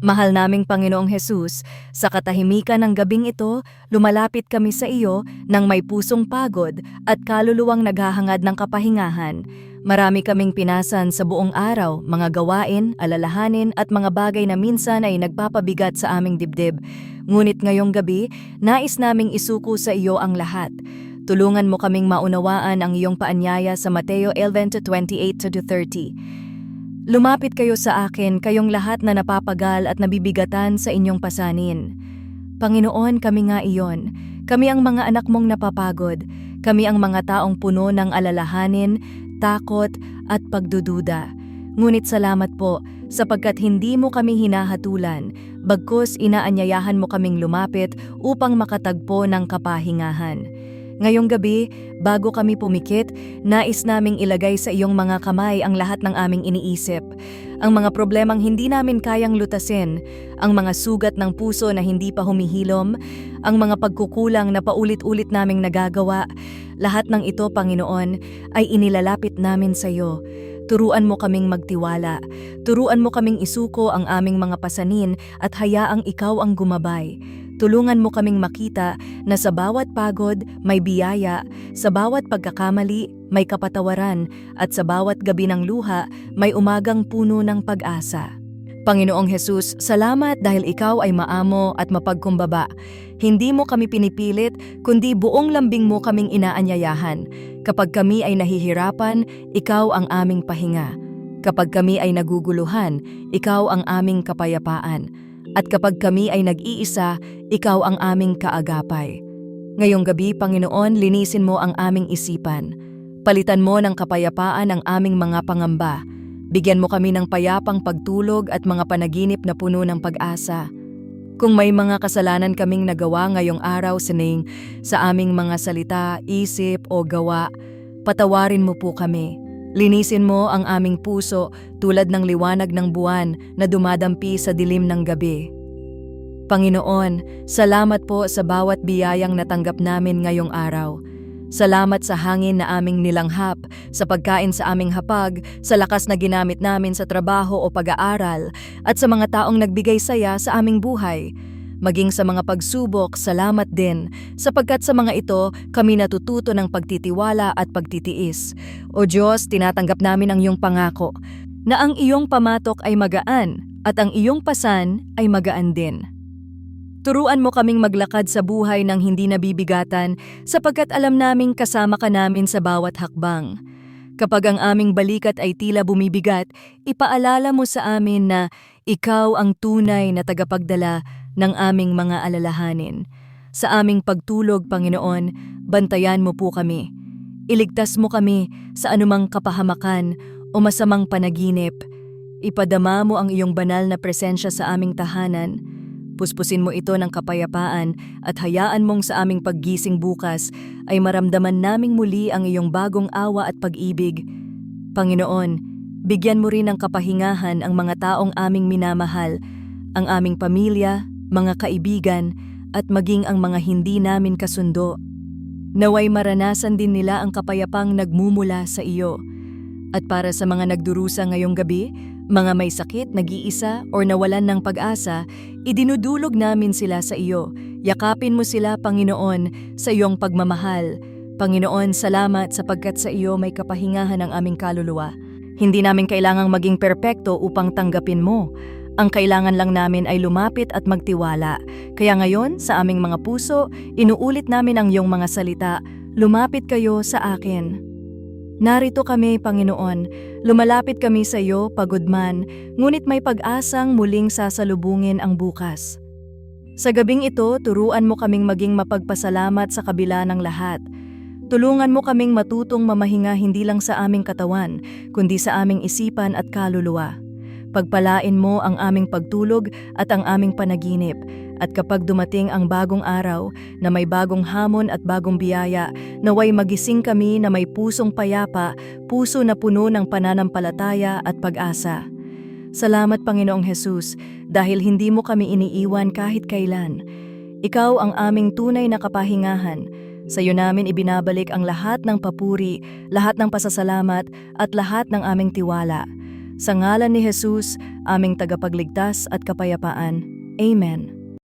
Mahal naming Panginoong Hesus, sa katahimikan ng gabing ito, lumalapit kami sa iyo ng may pusong pagod at kaluluwang naghahangad ng kapahingahan. Marami kaming pinasan sa buong araw, mga gawain, alalahanin at mga bagay na minsan ay nagpapabigat sa aming dibdib. Ngunit ngayong gabi, nais naming isuko sa iyo ang lahat. Tulungan mo kaming maunawaan ang iyong paanyaya sa Mateo 11:28-30. Lumapit kayo sa akin, kayong lahat na napapagal at nabibigatan sa inyong pasanin. Panginoon, kami nga iyon. Kami ang mga anak mong napapagod. Kami ang mga taong puno ng alalahanin, takot at pagdududa. Ngunit salamat po sapagkat hindi mo kami hinahatulan, bagkus inaanyayahan mo kaming lumapit upang makatagpo ng kapahingahan. Ngayong gabi, bago kami pumikit, nais naming ilagay sa iyong mga kamay ang lahat ng aming iniisip. Ang mga problemang hindi namin kayang lutasin, ang mga sugat ng puso na hindi pa humihilom, ang mga pagkukulang na paulit-ulit naming nagagawa, lahat ng ito, Panginoon, ay inilalapit namin sa iyo. Turuan mo kaming magtiwala. Turuan mo kaming isuko ang aming mga pasanin at hayaang ikaw ang gumabay. Tulungan mo kaming makita na sa bawat pagod may biyaya, sa bawat pagkakamali may kapatawaran, at sa bawat gabi ng luha may umagang puno ng pag-asa. Panginoong Hesus, salamat dahil ikaw ay maamo at mapagkumbaba. Hindi mo kami pinipilit, kundi buong lambing mo kaming inaanyayahan. Kapag kami ay nahihirapan, ikaw ang aming pahinga. Kapag kami ay naguguluhan, ikaw ang aming kapayapaan. At kapag kami ay nag-iisa, ikaw ang aming kaagapay. Ngayong gabi, Panginoon, linisin mo ang aming isipan. Palitan mo ng kapayapaan ang aming mga pangamba. Bigyan mo kami ng payapang pagtulog at mga panaginip na puno ng pag-asa. Kung may mga kasalanan kaming nagawa ngayong araw sining sa aming mga salita, isip o gawa, patawarin mo po kami. Linisin mo ang aming puso tulad ng liwanag ng buwan na dumadampi sa dilim ng gabi. Panginoon, salamat po sa bawat biyayang natanggap namin ngayong araw. Salamat sa hangin na aming nilanghap, sa pagkain sa aming hapag, sa lakas na ginamit namin sa trabaho o pag-aaral, at sa mga taong nagbigay saya sa aming buhay. Maging sa mga pagsubok, salamat din, sapagkat sa mga ito kami natututo ng pagtitiwala at pagtitiis. O Diyos, tinatanggap namin ang iyong pangako, na ang iyong pamatok ay magaan, at ang iyong pasan ay magaan din. Turuan mo kaming maglakad sa buhay ng hindi nabibigatan sapagkat alam naming kasama ka namin sa bawat hakbang. Kapag ang aming balikat ay tila bumibigat, ipaalala mo sa amin na ikaw ang tunay na tagapagdala ng aming mga alalahanin. Sa aming pagtulog, Panginoon, bantayan mo po kami. Iligtas mo kami sa anumang kapahamakan o masamang panaginip. Ipadama mo ang iyong banal na presensya sa aming tahanan. Puspusin mo ito ng kapayapaan at hayaan mong sa aming paggising bukas ay maramdaman naming muli ang iyong bagong awa at pag-ibig. Panginoon, bigyan mo rin ng kapahingahan ang mga taong aming minamahal, ang aming pamilya, mga kaibigan, at maging ang mga hindi namin kasundo. Naway maranasan din nila ang kapayapang nagmumula sa iyo. At para sa mga nagdurusa ngayong gabi, mga may sakit, nag-iisa, or nawalan ng pag-asa, idinudulog namin sila sa iyo. Yakapin mo sila, Panginoon, sa iyong pagmamahal. Panginoon, salamat sapagkat sa iyo may kapahingahan ang aming kaluluwa. Hindi namin kailangang maging perpekto upang tanggapin mo. Ang kailangan lang namin ay lumapit at magtiwala. Kaya ngayon, sa aming mga puso, inuulit namin ang iyong mga salita, lumapit kayo sa akin. Narito kami, Panginoon. Lumalapit kami sa iyo, pagod man, ngunit may pag-asang muling sasalubungin ang bukas. Sa gabing ito, turuan mo kaming maging mapagpasalamat sa kabila ng lahat. Tulungan mo kaming matutong mamahinga hindi lang sa aming katawan, kundi sa aming isipan at kaluluwa. Pagpalain mo ang aming pagtulog at ang aming panaginip, at kapag dumating ang bagong araw na may bagong hamon at bagong biyaya, naway magising kami na may pusong payapa, puso na puno ng pananampalataya at pag-asa. Salamat Panginoong Hesus dahil hindi mo kami iniiwan kahit kailan. Ikaw ang aming tunay na kapahingahan. Sa iyo namin ibinabalik ang lahat ng papuri, lahat ng pasasalamat at lahat ng aming tiwala. Sa ngalan ni Jesus, aming tagapagligtas at kapayapaan. Amen.